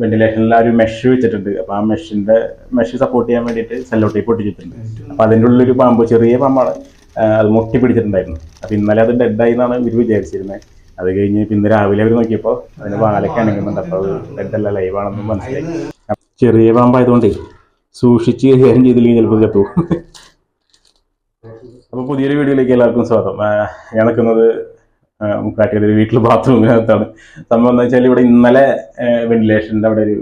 വെന്റിലേഷനിൽ ആ ഒരു മെഷ് വെച്ചിട്ടുണ്ട്. അപ്പൊ ആ മെഷിന്റെ മെഷ് സപ്പോർട്ട് ചെയ്യാൻ വേണ്ടിയിട്ട് സെല്ലോ ടേപ്പ് ഒട്ടിച്ചിട്ടുണ്ട് അപ്പൊ അതിന്റെ ഉള്ളിലൊരു പാമ്പ് ചെറിയ പാമ്പാണ്. അത് മുട്ടി പിടിച്ചിട്ടുണ്ടായിരുന്നു. അപ്പൊ ഇന്നലെ അത് ഡെഡായി എന്നാണ് ഇവർ വിചാരിച്ചിരുന്നത് അത് കഴിഞ്ഞ് പിന്നെ രാവിലെ അവർ നോക്കിയപ്പോൾ അതിന് വാലൊക്കെ അണങ്ങുന്നുണ്ട് അപ്പൊ അത് ഡെഡല്ല ലൈവാണെന്ന് മനസ്സിലായി. ചെറിയ പാമ്പായതുകൊണ്ടേ സൂക്ഷിച്ച് കൈകാര്യം ചെയ്തില്ലെങ്കിൽ ചിലപ്പോൾ ചത്തു അപ്പോൾ പുതിയൊരു വീഡിയോയിലേക്ക് എല്ലാവർക്കും സ്വാഗതം. ഞാൻ നിൽക്കുന്നത് മുക്കാട്ടിയുടെ വീട്ടിൽ ബാത്റൂമിനകത്താണ് സംഭവം എന്താ വെച്ചാൽ ഇവിടെ ഇന്നലെ വെന്റിലേഷന്റെ അവിടെ ഒരു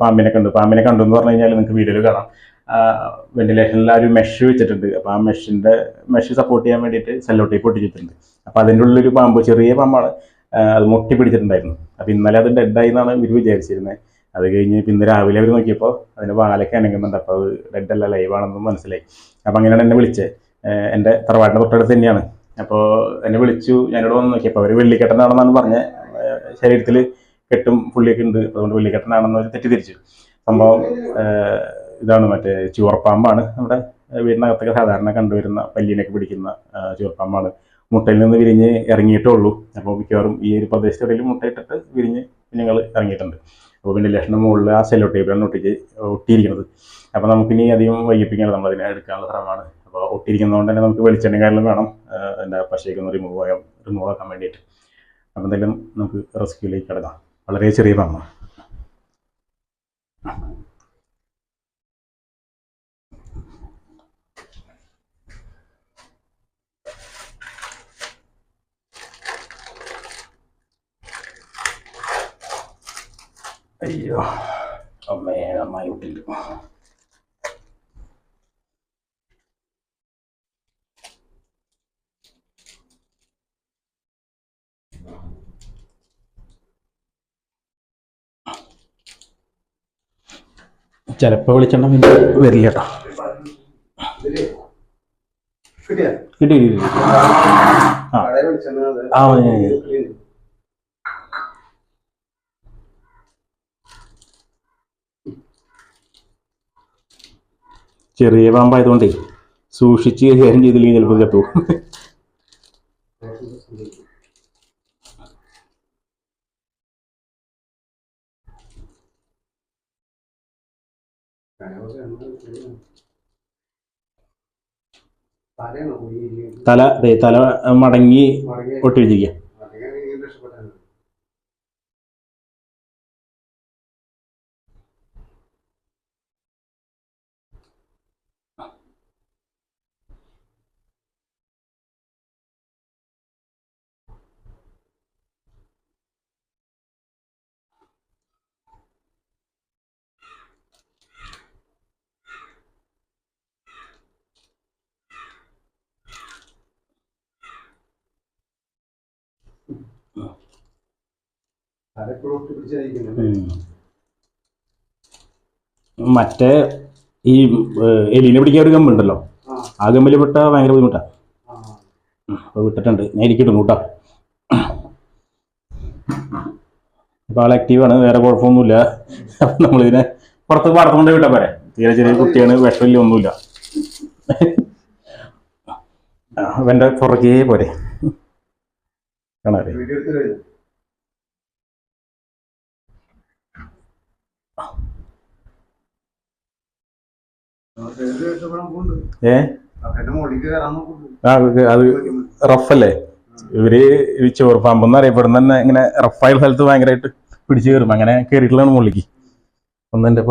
പാമ്പിനെ കണ്ടു. പാമ്പിനെ കണ്ടു എന്ന് പറഞ്ഞു കഴിഞ്ഞാൽ നിങ്ങൾക്ക് വീഡിയോയിൽ കാണാം. വെന്റിലേഷനിൽ ആ ഒരു മെഷ് വെച്ചിട്ടുണ്ട്. അപ്പോൾ ആ മെഷിന്റെ മെഷ് സപ്പോർട്ട് ചെയ്യാൻ വേണ്ടിയിട്ട് സെല്ലോ പൊട്ടിച്ചിട്ടുണ്ട്. ഒട്ടിച്ചിട്ടുണ്ട് അപ്പോൾ അതിന്റെ ഉള്ളിലൊരു പാമ്പ് ചെറിയ പാമ്പാണ്. അത് മുട്ടി പിടിച്ചിട്ടുണ്ടായിരുന്നു. അപ്പോൾ ഇന്നലെ അത് ഡെഡായി എന്നാണ് ഇവർ വിചാരിച്ചിരുന്നത് അത് കഴിഞ്ഞ് പിന്നെ രാവിലെ അവർ നോക്കിയപ്പോൾ അതിന്റെ വാലൊക്കെ അനങ്ങുന്നുണ്ട്. അപ്പോൾ അത് ഡെഡല്ല ലൈവാണെന്ന് മനസ്സിലായി. അപ്പോൾ അങ്ങനെയാണ് എന്നെ വിളിച്ചത് എന്റെ തറവാടിന്റെ തൊട്ടടുത്ത് തന്നെയാണ്. അപ്പോൾ എന്നെ വിളിച്ചു ഞാനിവിടെ വന്ന് നോക്കിയപ്പോൾ അവർ വെള്ളിക്കെട്ടനാണെന്നാണ് പറഞ്ഞത് ശരീരത്തിൽ കെട്ടും പുള്ളിയൊക്കെ ഉണ്ട്. അതുകൊണ്ട് വെള്ളിക്കെട്ടനാണെന്ന് അവർ തെറ്റിദ്ധരിച്ചു. സംഭവം ഇതാണ് മറ്റേ ചുവർപ്പാമ്പാണ് നമ്മുടെ വീടിനകത്തൊക്കെ സാധാരണ കണ്ടുവരുന്ന പല്ലിനൊക്കെ പിടിക്കുന്ന ചുവർപ്പാമ്പാണ്. മുട്ടയിൽ നിന്ന് വിരിഞ്ഞ് ഇറങ്ങിയിട്ടേ ഉള്ളൂ. അപ്പോൾ മിക്കവാറും ഈ ഒരു പ്രദേശത്തെവിടെയും മുട്ടയിട്ടിട്ട് വിരിഞ്ഞ് കുഞ്ഞുങ്ങൾ ഇറങ്ങിയിട്ടുണ്ട്. അപ്പോൾ വെന്റിലേഷന്റെ മുകളിൽ ആ സെല്ലോ ടേബിളാണ് ഒട്ടിച്ച് ഒട്ടിയിരിക്കുന്നത്. അപ്പോൾ നമുക്കിനി അധികം വൈകിപ്പിക്കാനുള്ള നമ്മൾ അതിനെ എടുക്കാനുള്ള ശ്രമമാണ്. അപ്പോൾ ഒട്ടിയിരിക്കുന്നതുകൊണ്ട് തന്നെ നമുക്ക് വെളിച്ചെണ്ണ കാരണം വേണം. അതിന്റെ പശയൊക്കെ ഒന്ന് റിമൂവ് ചെയ്യാൻ റിമൂവ് ആക്കാൻ വേണ്ടിയിട്ട്. അപ്പോൾ എന്തായാലും നമുക്ക് റെസ്ക്യൂലേക്ക് കിടക്കാം. വളരെ ചെറിയ പാമ്പാണ് അയ്യോ. അമ്മേ നന്നായി ഒട്ടില്ല ചിലപ്പോൾ വെളിച്ചെണ്ണ പിന്നെ വരില്ല കേട്ടോ? കിട്ടി. ആ. ചെറിയ പാമ്പായതുകൊണ്ടേ സൂക്ഷിച്ച് കൈകാര്യം ചെയ്തില്ലെങ്കിൽ ചിലപ്പോൾ ചത്തു തല തല മടങ്ങി മടങ്ങി. ഒട്ടി വെച്ചിരിക്കുക മടങ്ങിയാണ് ഇങ്ങനെ രക്ഷപ്പെട്ടാൽ മതി. തല എപ്പോഴും ഒട്ടി പിടിച്ചായിരിക്കുന്നത്. ഉം. മറ്റേ ഈ എലിനെ പിടിക്കാൻ ഒരു കമ്പുണ്ടല്ലോ. ആ, കമ്പിൽ വിട്ട ഭയങ്കര ബുദ്ധിമുട്ടാ. അപ്പോൾ വിട്ടിട്ടുണ്ട്. ഞാൻ ഇരിക്കട്ടു കൂട്ടാ അപ്പോൾ ആൾ ആക്റ്റീവാണ് വേറെ കുഴപ്പമൊന്നുമില്ല. അപ്പം നമ്മളിതിനെ പുറത്ത് പാടത്ത് വിട്ടാ വിട്ടാൽ പോരെ. തീരെ ചെറിയ കുട്ടിയാണ് വിഷമില്ല ഒന്നുമില്ല. അവന്റെ പുറകേ പോരെ. കാണാതെ വീഡിയോ എടുത്ത് കഴിഞ്ഞു. ആ, സൈഡിൽ രക്ഷപ്പെടാൻ പോകുന്നുണ്ട്. ഏ? അത് റഫല്ലേ? ഇവർ ഈ ചോർപ്പാമ്പെന്ന് അറിയപ്പെടുന്ന തന്നെ ഇങ്ങനെ റഫായ സ്ഥലത്ത് ഭയങ്കരമായിട്ട് പിടിച്ചു കയറും. അങ്ങനെ കയറിയിട്ടുള്ളതാണ് മുകളിലേക്ക്. ഒന്ന് എന്റെ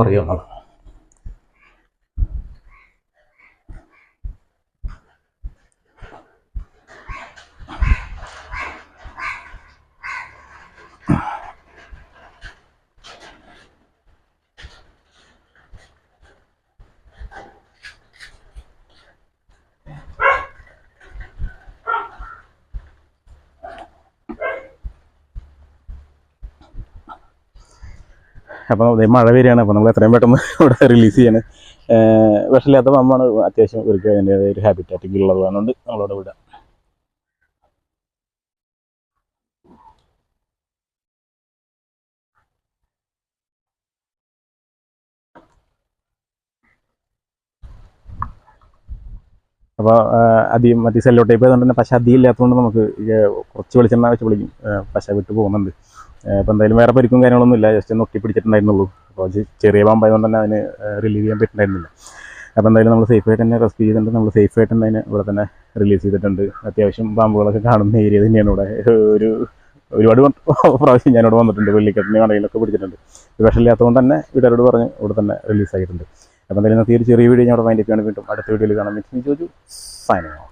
അപ്പോൾ അതേ മഴ വരികയാണ്. അപ്പോൾ നമ്മൾ എത്രയും പെട്ടെന്ന് ഇവിടെ റിലീസ് ചെയ്യാണ്. വിഷമില്ലാത്ത പമ്പാണ് അത്യാവശ്യം ഒരു അതിന്റെ ഒരു ഹാബിറ്റാറ്റൊക്കെ ഉള്ളത്. അതുകൊണ്ട് നമ്മളവിടെ വിടാം. അപ്പോൾ അധികം മറ്റേ സെല്ലോ ടൈപ്പ് ആയതുകൊണ്ട് തന്നെ പശ അധികം ഇല്ലാത്തതുകൊണ്ട് നമുക്ക് കുറച്ച് വെളിച്ചെണ്ണ വെച്ച് വിളിക്കും പശ വിട്ട് പോകുന്നുണ്ട്. അപ്പോൾ എന്തായാലും വേറെ പരിക്കും കാര്യങ്ങളൊന്നും ഇല്ല. ജസ്റ്റ് ഒന്ന് പിടിച്ചിട്ടുണ്ടായിരുന്നുള്ളൂ അപ്പോൾ അത് ചെറിയ പാമ്പായതുകൊണ്ട് തന്നെ അതിന് റിലീവ് ചെയ്യാൻ പറ്റുന്നുണ്ടായിരുന്നില്ല അപ്പോൾ എന്തായാലും നമ്മൾ സേഫ് ആയിട്ട് തന്നെ റെസ്ക്യൂ ചെയ്തിട്ടുണ്ട്. നമ്മൾ സേഫ് ആയിട്ട് തന്നെ അതിനെ ഇവിടെ തന്നെ റിലീസ് ചെയ്തിട്ടുണ്ട്. അത്യാവശ്യം പാമ്പുകളൊക്കെ കാണുന്ന ഏരിയ തന്നെയാണ് ഇവിടെ. ഒരു ഒരുപാട് പ്രാവശ്യം ഞാനിവിടെ വന്നിട്ടുണ്ട്. വെള്ളിക്കെട്ടിന് കടയിലൊക്കെ പിടിച്ചിട്ടുണ്ട്. വിഷമില്ലാത്തതുകൊണ്ട് തന്നെ വീട്ടുകാരോട് പറഞ്ഞ് ഇവിടെ തന്നെ റിലീസ് ആയിട്ടുണ്ട്. അപ്പോൾ എന്തായാലും തീർച്ചയായും ചെറിയ വീഡിയോ ഞാൻ ഇവിടെ ചെയ്യാണ്. വീണ്ടും അടുത്ത വീഡിയോയിൽ കാണാൻ മിക്സ് ചോദിച്ചു സൈനിങ്